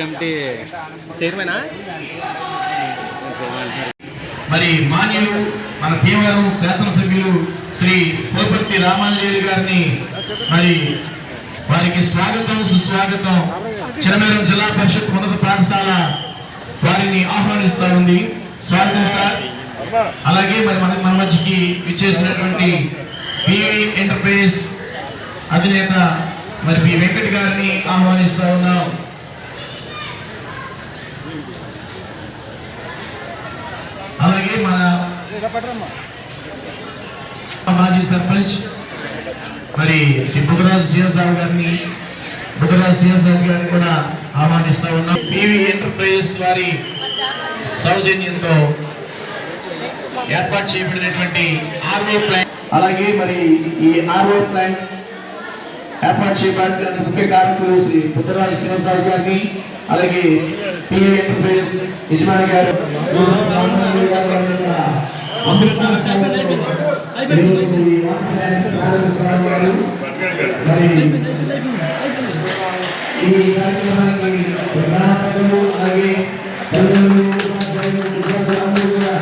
Committee చైర్మనా? మరి మాన్యులు మన భీమవరం శాసనసభ్యులు శ్రీ కోపర్తి రామాంజనేయులు గారిని మరి వారికి స్వాగతం సుస్వాగతం. చిన్నమేరం జిల్లా పరిషత్ ఉన్నత పాఠశాల వారిని ఆహ్వానిస్తా ఉంది. స్వాగతం సార్. అలాగే మరి మన మన మధ్యకి ఇచ్చేసినటువంటి పివి ఎంటర్ప్రైజ్ అధినేత మరి పి వెంకట్ గారిని ఆహ్వానిస్తా ఉన్నాం. అలాగే మన మాజీ సర్పంచ్ మరి శ్రీ బుధరాజు శ్రీనివాసరావు గారిని బుధరాజు శ్రీనివాసరాజు గారిని కూడా ఆహ్వానిస్తా ఉన్నాం. పివి ఎంటర్ప్రైజెస్ వారి సౌజన్యంతో ఏర్పాటు చేయబడినటువంటి ఆర్ఓ ప్లాంట్ అలాగే మరి ఈ ఆర్ఓ ప్లాంట్ ఏర్పాటు చేయబడిన ముఖ్య కార్మికులు శ్రీ బుద్ధరాజు శ్రీనివాసరావు గారిని అలాగే పిఏ ఎంటర్ప్రైజెస్ యజమాని గారు. ఈ కార్యక్రమానికి గ్రామస్తులు అలాగే తల్లిదండ్రులు, ఉపాధ్యాయులు, విద్యార్థులందరూ కూడా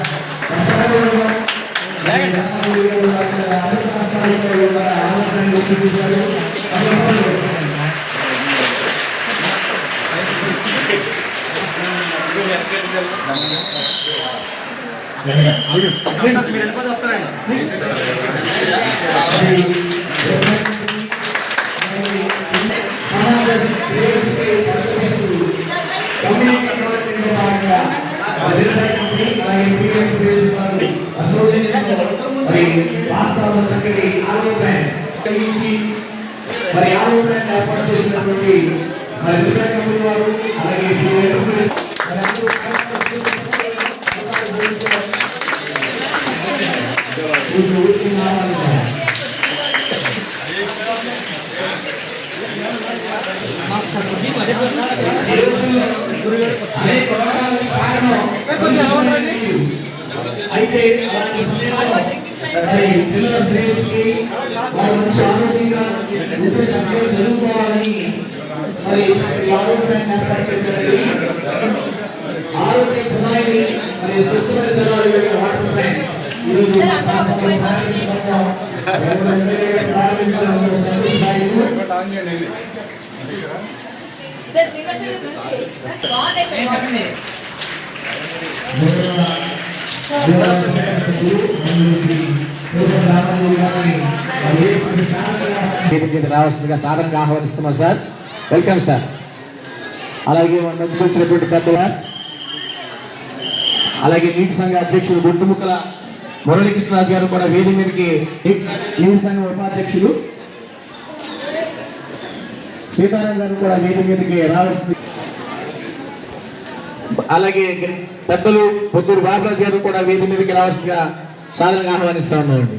శ్రేయస్సుకి పరితపిస్తూ కమ్యూనిటీ మరి పాఠశాలలో చక్కటి మరి ఏర్పాటు చేసినటువంటి మరి కంపెనీ వారు అలాగే అయితే అలాంటి సమయంలో మరి పిల్లల శ్రేయస్సుకి వారు మంచి ఆరోగ్యంగా ఉంటే చక్కగా చదువుకోవాలని మరి చక్కటి ఆరోగ్యాన్ని ఏర్పాటు చేశారండి ఆరోగ్య ప్రధాని మరి స్వచ్ఛమైన జలాలు యొక్క వాటిపై ఈరోజు రాష్ట్రంలో ప్రారంభించడం ఎవరు ప్రారంభించడం సంతోషదాయకం సార్ శ్రీనివాస రావాల్సిందిగా సాధారణంగా ఆహ్వానిస్తున్నాం సార్. Welcome sir. అలాగే మన మధ్యకి వచ్చినటువంటి పెద్దల అలాగే నీటి సంఘ అధ్యక్షుడు గుంటుముక్కల మురళీకృష్ణరాజు గారు కూడా వేది మీదకి నీటి సంఘ ఉపాధ్యక్షులు. సీతారాం గారు కూడా వేది మీదకి రావాల్సింది అలాగే పెద్దలు పొద్దురు బాబరాజు గారు కూడా వేది మీదకి రావాల్సిందిగా సాధనగా ఆహ్వానిస్తా ఉన్నామండి.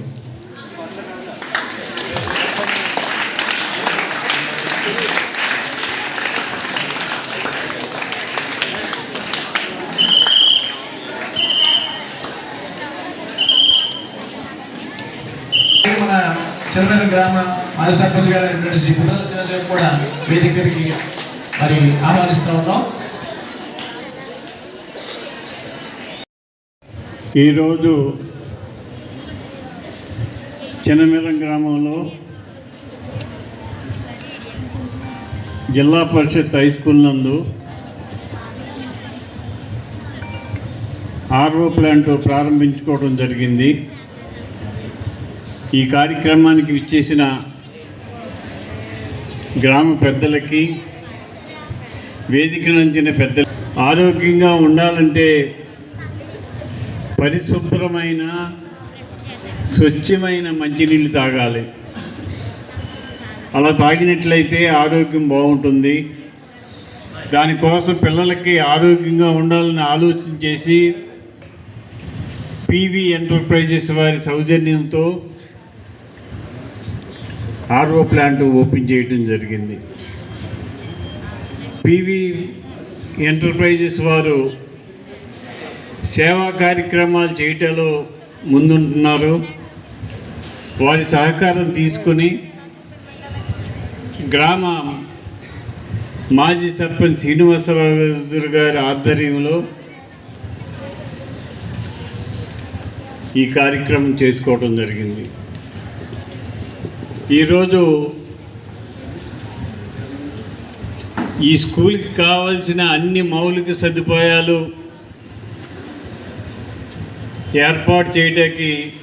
మన చంద్రన గ్రామ మాజీ సర్పంచ్ గారు శ్రీ బుద్ధరాజు గారు కూడా వేదిక మీదకి మరి ఆహ్వానిస్తా ఉన్నాం. ఈరోజు చిన్నమిరం గ్రామంలో జిల్లా పరిషత్ హై స్కూల్ నందు ఆర్ఓ ప్లాంట్ ప్రారంభించుకోవడం జరిగింది. ఈ కార్యక్రమానికి విచ్చేసిన గ్రామ పెద్దలకి వేదిక నంచిన పెద్దలు ఆరోగ్యంగా ఉండాలంటే పరిశుభ్రమైన స్వచ్ఛమైన మంచినీళ్ళు తాగాలి. అలా తాగినట్లయితే ఆరోగ్యం బాగుంటుంది. దానికోసం పిల్లలకి ఆరోగ్యంగా ఉండాలని ఆలోచన చేసి పీవీ ఎంటర్ప్రైజెస్ వారి సౌజన్యంతో ఆర్ఓ ప్లాంట్ ఓపెన్ చేయడం జరిగింది. పీవీ ఎంటర్ప్రైజెస్ వారు సేవా కార్యక్రమాలు చేయటంలో ముందుంటున్నారు. వారి సహకారం తీసుకుని గ్రామ మాజీ సర్పంచ్ శ్రీనివాసరావు గారి ఆధ్వర్యంలో ఈ కార్యక్రమం చేసుకోవటం జరిగింది. ఈరోజు ఈ స్కూల్కి కావాల్సిన అన్ని మౌలిక సదుపాయాలు ఏర్పాటు చేయటానికి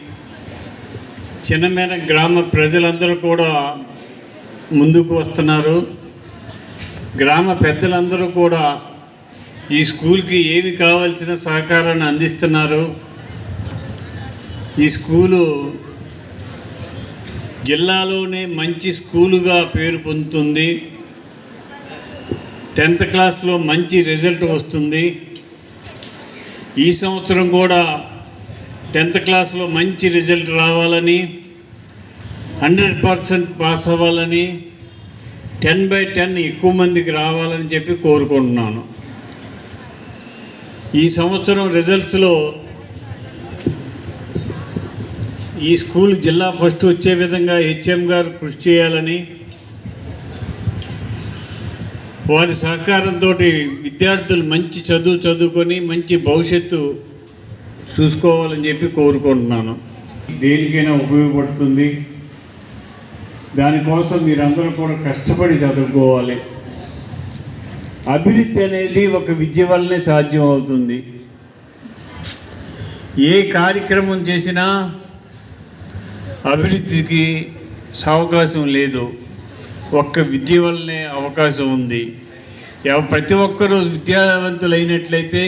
చిన్నమైన గ్రామ ప్రజలందరూ కూడా ముందుకు వస్తున్నారు. గ్రామ పెద్దలందరూ కూడా ఈ స్కూల్కి ఏమి కావాల్సిన సహకారాన్ని అందిస్తున్నారు. ఈ స్కూలు జిల్లాలోనే మంచి స్కూలుగా పేరు పొందుతుంది. టెన్త్ క్లాస్లో మంచి రిజల్ట్ వస్తుంది. ఈ సంవత్సరం కూడా టెన్త్ క్లాస్లో మంచి రిజల్ట్ రావాలని హండ్రెడ్ పర్సెంట్ పాస్ అవ్వాలని టెన్ బై టెన్ ఎక్కువ మందికి రావాలని చెప్పి కోరుకుంటున్నాను. ఈ సంవత్సరం రిజల్ట్స్లో ఈ స్కూల్ జిల్లా ఫస్ట్ వచ్చే విధంగా హెచ్ఎం గారు కృషి చేయాలని వారి సహకారంతో విద్యార్థులు మంచి చదువు చదువుకొని మంచి భవిష్యత్తు చూసుకోవాలని చెప్పి కోరుకుంటున్నాను. దేనికైనా ఉపయోగపడుతుంది. దానికోసం మీరందరూ కూడా కష్టపడి చదువుకోవాలి. అభివృద్ధి అనేది ఒక విద్య వల్లనే సాధ్యం అవుతుంది ఏ కార్యక్రమం చేసినా అభివృద్ధికి అవకాశం లేదు. ఒక్క విద్య వల్లనే అవకాశం ఉంది. ప్రతి ఒక్కరూ విద్యావంతులైనట్లయితే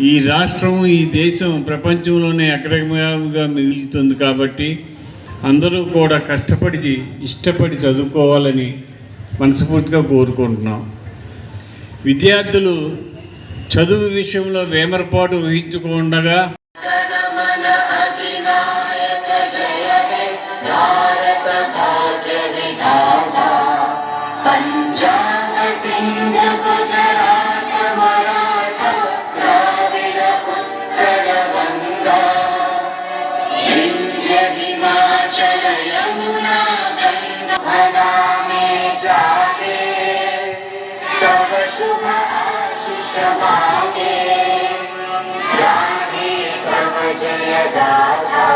ఈ రాష్ట్రం ఈ దేశం ప్రపంచంలోనే అగ్రగామిగా మిగులుతుంది కాబట్టి అందరూ కూడా కష్టపడి ఇష్టపడి చదువుకోవాలని మనస్ఫూర్తిగా కోరుకుంటున్నాం. విద్యార్థులు చదువు విషయంలో వేమరపాటు వహించకుండగా పంజాబ్ మరా गङ्गा में जागे तव शुभ आशिष मागे। गाहे तव जय गाथा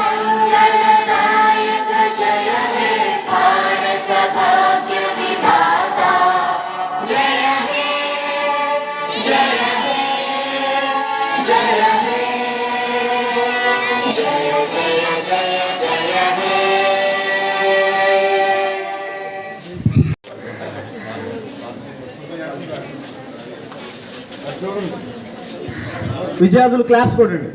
मङ्गलदायक जय जय जय हे, जय जय जय जय जय हे। విద్యార్థులు క్లాప్స్ కొట్టండి